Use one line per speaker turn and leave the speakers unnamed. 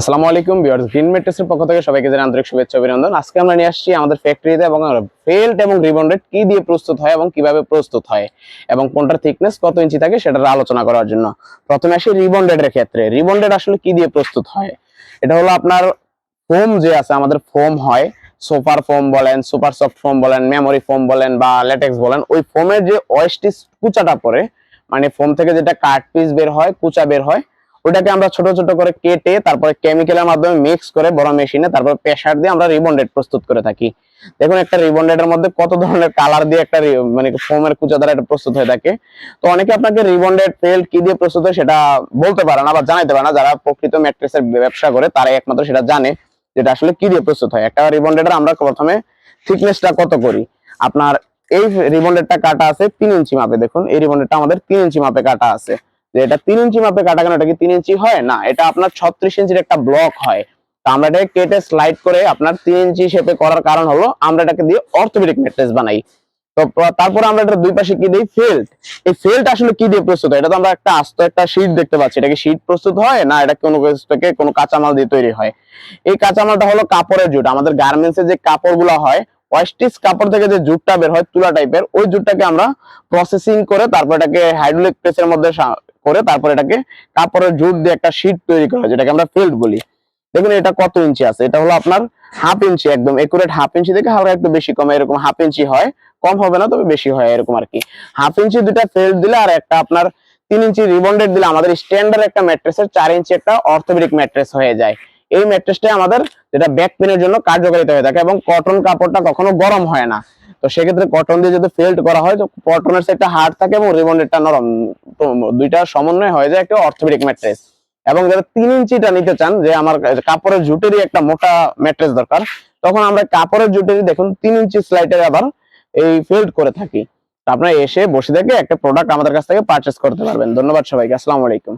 আসসালামু আলাইকুম viewers green মেট্রেসের পক্ষ থেকে সবাইকে জানাই আন্তরিক শুভেচ্ছা, অভিনন্দন। আজকে আমরা নিয়ে আসছি আমাদের ফ্যাক্টরিতে এবং ফেল্ট এবং রিবন্ডেড কি দিয়ে প্রস্তুত হয় এবং কীভাবে প্রস্তুত হয় এবং কোনটার থিকনেস কত ইঞ্চি থাকে সেটার আলোচনা করার জন্য। প্রথমে আসি রিবন্ডেড এর ক্ষেত্রে। রিবন রিবন্ডেড আসলে কি দিয়ে প্রস্তুত হয়? এটা হলো আপনার ফোম যে আছে, আমাদের ফোম হয় সুপার ফোম বলেন সুপার সফট ফোম বলেন মেমোরি ফোম বলেন বা ল্যাটেক্স বলেন, ওই ফোমের যে ওয়েস্টিস কুচাটা পরে মানে ফোম থেকে যেটা কাট পিস বের হয়, কুচা বের হয় ওটাকে আমরা ছোট ছোট করে কেটে তারপরে কেমিক্যালের মাধ্যমে মিক্স করে বড় মেশিনে তারপর প্রেসার দিয়ে আমরা রিবন্ডেড প্রস্তুত করে থাকি। দেখুন একটা রিবন্ডেডের মধ্যে কত ধরনের কালার দিয়ে একটা মানে ফোমের কুচা দ্বারা এটা প্রস্তুত হয়ে থাকে। তো অনেকে আপনাকে রিবন্ডেড ফেল্ট কি দিয়ে প্রস্তুত হয় সেটা বলতে পারে না বা জানাইতে পারে না। যারা প্রকৃত ম্যাট্রেসের ব্যবসা করে তারাই একমাত্র সেটা জানে যেটা আসলে কি দিয়ে প্রস্তুত হয়। একটা রিবন্ডেডের আমরা প্রথমে থিকনেসটা কত করি? আপনার এই রিবন্ডেডটা কাটা আছে তিন ইঞ্চি মাপে। দেখুন, এই রিবন্ডেডটা আমাদের তিন ইঞ্চি মাপে কাটা আছে। যে এটা তিন ইঞ্চি মাপে কাটা কেন? এটা কি তিন ইঞ্চি হয়? না, এটা আপনার ছত্রিশ ইঞ্চির একটা ব্লক হয়। তা আমরা এটাকে কেটে স্লাইড করে আপনার তিন ইঞ্চি শেপে করার কারণ হলো, আমরা এটাকে দিয়ে অর্থোপেডিক ম্যাট্রেস বানাই। তো, তারপরে আমরা এটা দুই পাশে কি দিই? ফেল্ট এই ফেল্ট আসলে কি দিয়ে প্রস্তুত হয়? এটা তো আমরা একটা আস্ত একটা শীট দেখতে পাচ্ছি। এটা কি শীট প্রস্তুত হয়? না, এটা কোনো থেকে কোনো কাঁচামাল দিয়ে তৈরি হয়। এই কাঁচামালটা হলো কাপড়ের জুট। আমাদের গার্মেন্টস এর যে কাপড়গুলো হয় ওয়েস্টিস কাপড় থেকে যে জুটটা বের হয়, তুলা টাইপের ওই জুটটাকে আমরা প্রসেসিং করে তারপর এটাকে হাইড্রোলিক প্রেসের মধ্যে করে তারপর এটাকে কাপড়ের জুট দিয়ে একটা শীট তৈরি করা হয়, যেটাকে আমরা ফেল্ট বলি। দেখুন এটা কত ইঞ্চি আছে? এটা হলো আপনার হাফ ইঞ্চি একদম একুরেট হাফ ইঞ্চি থেকে হালকা একটু বেশি কম, এরকম হাফ ইঞ্চি হয়। কম হবে না, তবে বেশি হয়, এরকম আর কি। হাফ ইঞ্চি দুটা ফেল্ট দিলে আর একটা আপনার তিন ইঞ্চি রিবন্ডেড দিলে আমাদের স্ট্যান্ডার্ড একটা ম্যাট্রেসের চার ইঞ্চি একটা অর্থোপেডিক ম্যাট্রেস হয়ে যায়। এই ম্যাট্রেসটাই আমাদের যেটা ব্যাক পেনের জন্য কার্যকারিতা হয়ে থাকে এবং কটন কাপড়টা কখনো গরম হয় না। তো সেক্ষেত্রে কটন দিয়ে যদি ফেল্ট করা হয়, তো কটনের সাইডটা হার্ড থাকে এবং রিবন্ডেডটা নরম। তো দুইটা সমন্বয় হয়ে যায় একটা অর্থোপেডিক ম্যাট্রেস এবং যারা তিন ইঞ্চিটা নিতে চান, যে আমার কাপড়ের জুটেরই একটা মোটা ম্যাট্রেস দরকার, তখন আমরা কাপড়ের জুটেরই দেখুন তিন ইঞ্চি স্লাইডের আবার এই ফেল্ট করে থাকি। আপনারা এসে বসে থেকে একটা প্রোডাক্ট আমাদের কাছ থেকে পারচেস করতে পারবেন। ধন্যবাদ সবাইকে। আসসালামু আলাইকুম।